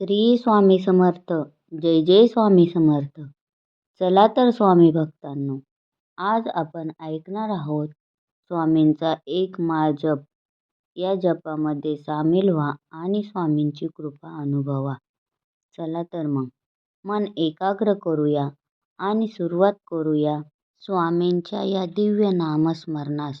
श्री स्वामी समर्थ. जय जय स्वामी समर्थ. चला तर स्वामी भक्तांनो आज आपण ऐकणार आहोत स्वामींचा एक माळ जप. या जपामध्ये सामील व्हा आणि स्वामींची कृपा अनुभवा. चला तर मग मन एकाग्र करूया आणि सुरुवात करूया स्वामींच्या या दिव्य नामस्मरणास.